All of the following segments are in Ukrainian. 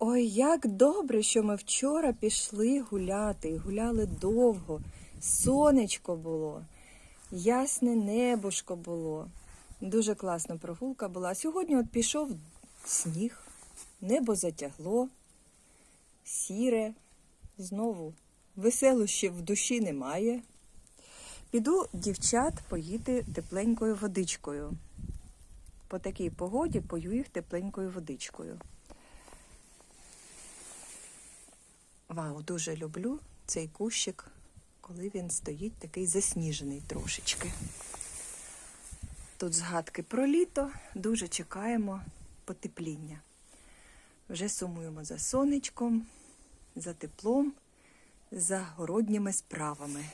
Ой, як добре, що ми вчора пішли гуляти гуляли довго. Сонечко було, ясне небушко було. Дуже класна прогулка була. Сьогодні от пішов сніг, небо затягло, сіре, знову веселощів в душі немає. Піду дівчат поїти тепленькою водичкою. По такій погоді пою їх тепленькою водичкою. Вау, дуже люблю цей кущик, коли він стоїть такий засніжений трошечки. Тут згадки про літо, дуже чекаємо потепління. Вже сумуємо за сонечком, за теплом, за городніми справами.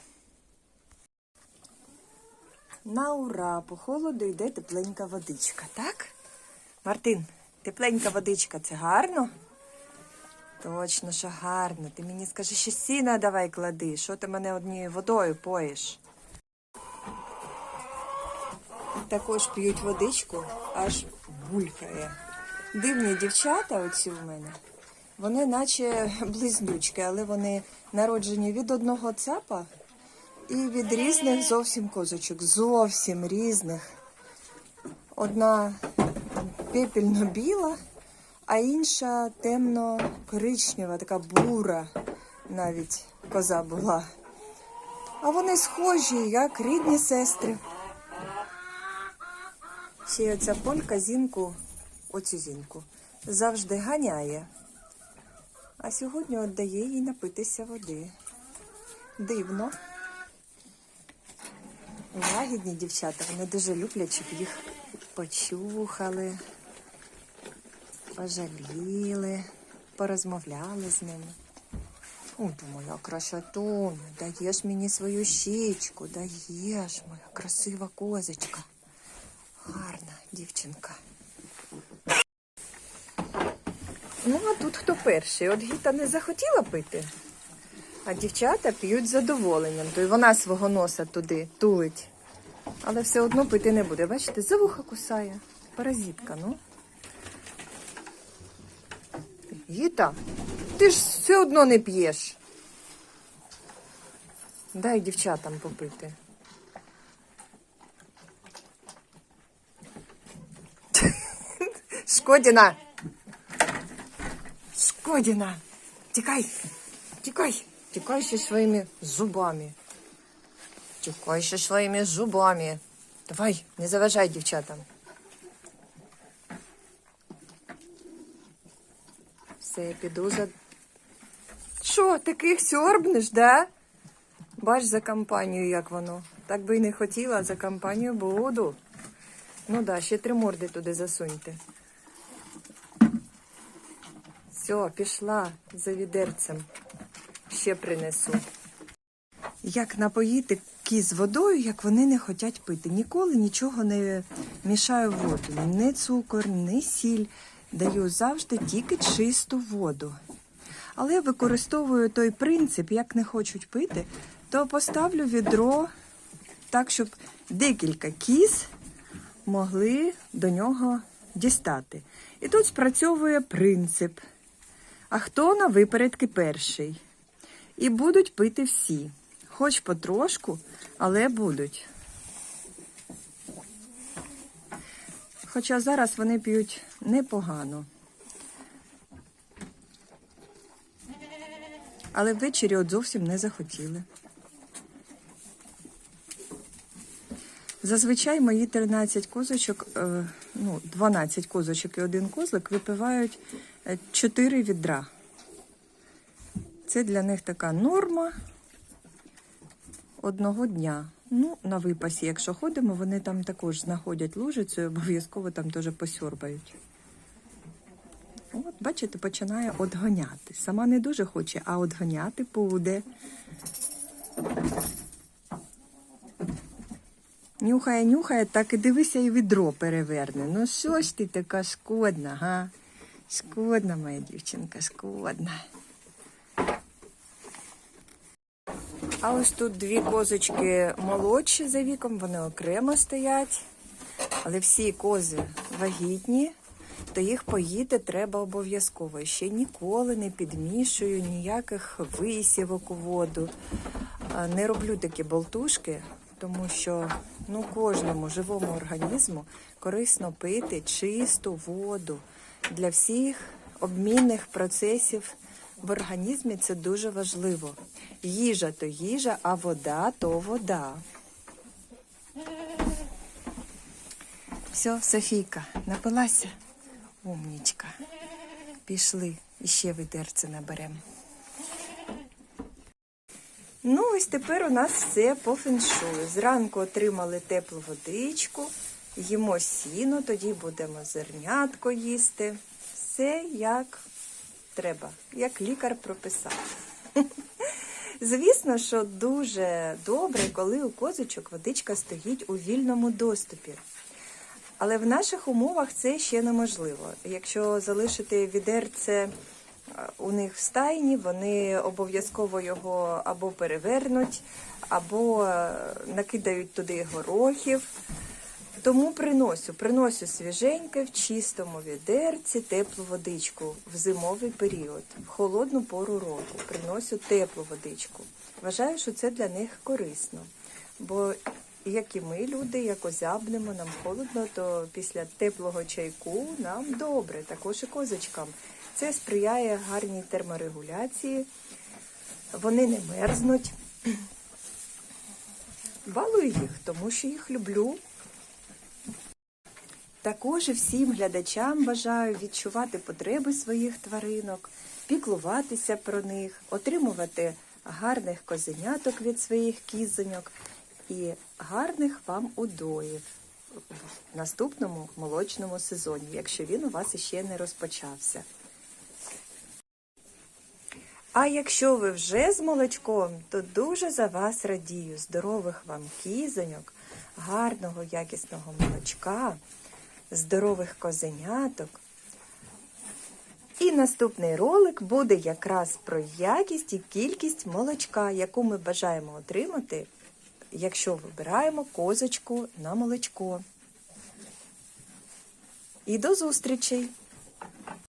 На ура, по холоду йде тепленька водичка, так? Мартин, тепленька водичка це гарно? Точно, що гарно. Ти мені скажи, що сіна давай клади. Що ти мене однією водою поїш? Також п'ють водичку, аж булькає. Дивні дівчата оці в мене. Вони наче близнючки, але вони народжені від одного цапа і від різних зовсім козочок. Зовсім різних. Одна пепельно-біла, а інша темно-коричнева, така бура навіть коза була. А вони схожі, як рідні сестри. Ще оця полька зінку, оцю зінку, завжди ганяє. А сьогодні віддає їй напитися води. Дивно. Лагідні дівчата, вони дуже люблять, щоб їх почухали, пожаліли, порозмовляли з ними. О, моя красотуня, даєш мені свою щічку, даєш, моя красива козочка. Гарна дівчинка. Ну, а тут хто перший? От Гіта не захотіла пити, а дівчата п'ють з задоволенням. То й вона свого носа туди тулить. Але все одно пити не буде. Бачите, за вуха кусає. Паразитка, ну. Гіта, ти ж все одно не п'єш. Дай дівчатам попити. Шкодіна! Шкодіна! Тікай! Тікай! Тікай ще своїми зубами. Тікай ще своїми зубами. Давай, не заважай дівчатам. Все, я піду за. Що, таких сьорбнеш, да? Бач за компанію, як воно. Так би й не хотіла, за компанію буду. Ну да, ще три морди туди засуньте. Все, пішла за відерцем. Ще принесу. Як напоїти кіз водою, як вони не хочуть пити. Ніколи нічого не мішаю воду. Ні цукор, ні сіль. Даю завжди тільки чисту воду. Але використовую той принцип, як не хочуть пити, то поставлю відро так, щоб декілька кіз могли до нього дістати. І тут спрацьовує принцип. А хто на випередки перший? І будуть пити всі. Хоч потрошку, але будуть. Хоча зараз вони п'ють непогано. Але ввечері от зовсім не захотіли. Зазвичай мої 13 козочок, е, ну, 12 козочок і один козлик випивають 4 відра. Це для них така норма одного дня. Ну, на випасі, якщо ходимо, вони там також знаходять лужицю і обов'язково там теж посьорбають. От, бачите, починає одгоняти. Сама не дуже хоче, а одгоняти буде. Нюхає, нюхає, так і дивися, і відро переверне. Ну що ж ти така шкодна, га? Шкодна, моя дівчинка, шкодна. А ось тут дві козочки молодші за віком, вони окремо стоять. Але всі кози вагітні. то їх поїти треба обов'язково. Ще ніколи не підмішую ніяких висівок у воду. Не роблю такі болтушки, тому що ну, кожному живому організму корисно пити чисту воду для всіх обмінних процесів в організмі це дуже важливо. Їжа то їжа, а вода то вода. Все, Софійка, напилася? Умнічка. Пішли, іще відерце наберемо. Ну, ось тепер у нас все по феншую. Зранку отримали теплу водичку, їмо сіно, тоді будемо зернятко їсти. Все як треба, як лікар прописав. Звісно, що дуже добре, коли у козочок водичка стоїть у вільному доступі. Але в наших умовах це ще неможливо. Якщо залишити відерце е, у них в стайні, вони обов'язково його або перевернуть, або е, накидають туди горохів. Тому приносю, приносю свіженьке в чистому відерці теплу водичку в зимовий період, в холодну пору року. Приносю теплу водичку. Вважаю, що це для них корисно. Бо як і ми, люди, як озябнемо, нам холодно, то після теплого чайку нам добре, також і козочкам. Це сприяє гарній терморегуляції, вони не мерзнуть. Балую їх, тому що їх люблю. Також всім глядачам бажаю відчувати потреби своїх тваринок, піклуватися про них, отримувати гарних козеняток від своїх кізоньок і гарних вам удоїв в наступному молочному сезоні, якщо він у вас іще не розпочався. А якщо ви вже з молочком, то дуже за вас радію. Здорових вам кізоньок, гарного якісного молочка, здорових козеняток. І наступний ролик буде якраз про якість і кількість молочка, яку ми бажаємо отримати, якщо вибираємо козочку на молочко. І до зустрічей!